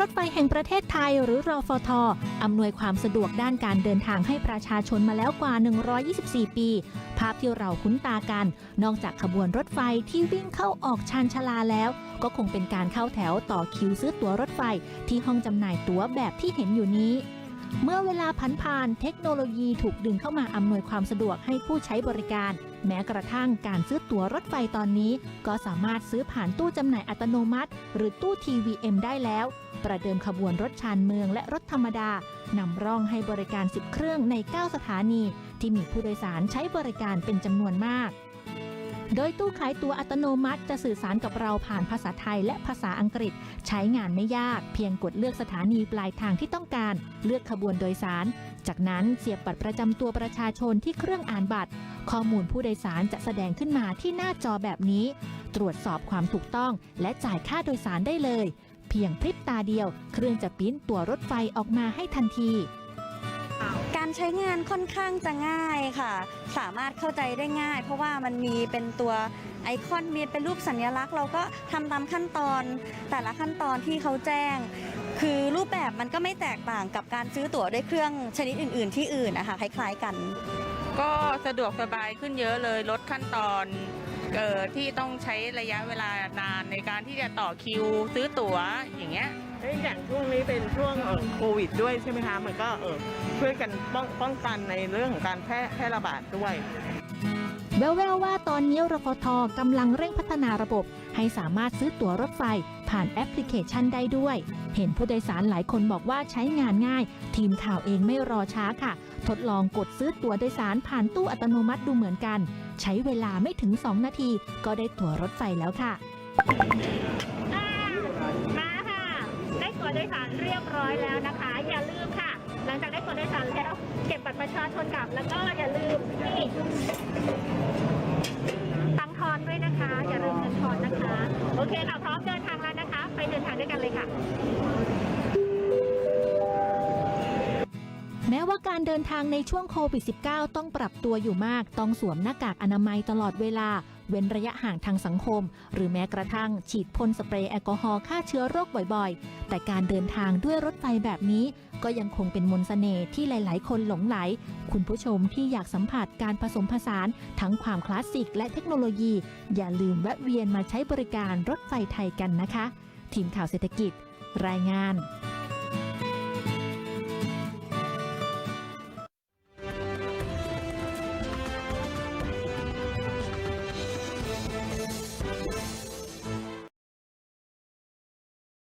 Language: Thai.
รถไฟแห่งประเทศไทยหรือรอฟทอำนวยความสะดวกด้านการเดินทางให้ประชาชนมาแล้วกว่า 124 ปี ภาพที่เราคุ้นตากัน นอกจากขบวนรถไฟที่วิ่งเข้าออกชานชาลาแล้ว ก็คงเป็นการเข้าแถวต่อคิวซื้อตั๋วรถไฟที่ห้องจำหน่ายตั๋วแบบที่เห็นอยู่นี้เมื่อเวลาผันผ่านเทคโนโลยีถูกดึงเข้ามาอำนวยความสะดวกให้ผู้ใช้บริการ แม้กระทั่งการซื้อตั๋วรถไฟตอนนี้ ก็สามารถซื้อผ่านตู้จำหน่ายอัตโนมัติ หรือตู้ TVM ได้แล้ว ประเดิมขบวนรถชานเมืองและรถธรรมดานำร่องให้บริการ 10 เครื่องใน 9 สถานี ที่มีผู้โดยสารใช้บริการเป็นจำนวนมาก โดยตู้ขายตัวอัตโนมัติจะสื่อสารกับเราผ่านภาษาไทยและภาษาอังกฤษ ใช้งานไม่ยากเพียงกดเลือกสถานีปลายทางที่ต้องการ เลือกขบวนโดยสาร จากนั้นเสียบบัตรประจำตัวประชาชนที่เครื่องอ่านบัตร ข้อมูลผู้โดยสารจะแสดงขึ้นมาที่หน้าจอแบบนี้ ตรวจสอบความถูกต้อง และจ่ายค่าโดยสารได้เลย เพียงพริบตาเดียว เครื่องจะปริ้นตั๋วรถไฟออกมาให้ทันที การใช้งานค่อนข้างจะง่ายค่ะ สามารถเข้าใจได้ง่าย เพราะว่ามันมีเป็นตัวไอคอนมีเป็นรูปสัญลักษณ์ เราก็ทำตามขั้นตอนแต่ละขั้นตอนที่เขาแจ้ง คือรูปแบบมันก็ไม่แตกต่างกับการซื้อตั๋วด้วยเครื่องชนิดอื่น ๆ ที่อื่นนะคะคล้าย ๆ กัน ก็สะดวกสบายขึ้นเยอะเลยลดขั้นตอน เอ่อที่ต้องใช้ระยะเวลานานในการที่จะต่อคิวซื้อตั๋วอย่างเงี้ย เอ้ยอย่างช่วงนี้เป็นช่วงเอ่อโควิดด้วยใช่ไหมคะ มันก็เออช่วยกันป้องป้องกันในเรื่องของการแพร่แพร่ระบาดด้วย แววๆว่าตอนนี้รฟทกำลังเร่งพัฒนาระบบ ให้สามารถซื้อตั๋วรถไฟผ่านแอปพลิเคชันได้ด้วย เห็นผู้โดยสารหลายคนบอกว่าใช้งานง่าย ทีมข่าวเองไม่รอช้าค่ะ ทดลองกดซื้อตั๋วโดยสารผ่านตู้อัตโนมัติดูเหมือนกัน ใช้เวลาไม่ถึง 2 นาที ก็ได้ตั๋วรถไฟแล้วค่ะมาค่ะ ได้ตั๋วโดยสารเรียบร้อยแล้วนะคะ อย่าลืมค่ะ หลังจากได้ตั๋วโดยสารแล้วเก็บบัตรประชาชนกลับ แล้วก็อย่าลืมนี่ตังค์ทอนด้วยนะคะ อย่าลืมเงินทอนนะคะ โอเคค่ะพร้อมเดินทางแล้วนะคะ ไปเดินทางด้วยกันเลยค่ะ การเดินทางในช่วงโควิด -19 ต้องปรับตัวอยู่มาก ต้องสวมหน้ากากอนามัยตลอดเวลา เว้นระยะห่างทางสังคม หรือแม้กระทั่งฉีดพ่นสเปรย์แอลกอฮอล์ฆ่าเชื้อโรคบ่อยๆ แต่การเดินทางด้วยรถไฟแบบนี้ ก็ยังคงเป็นมนต์เสน่ห์ที่หลาย ๆ คนหลงไหล คุณผู้ชมที่อยากสัมผัสการผสมผสาน ทั้งความคลาสสิกและเทคโนโลยี อย่าลืมแวะเวียนมาใช้บริการรถไฟไทยกันนะคะ ทีมข่าวเศรษฐกิจ รายงาน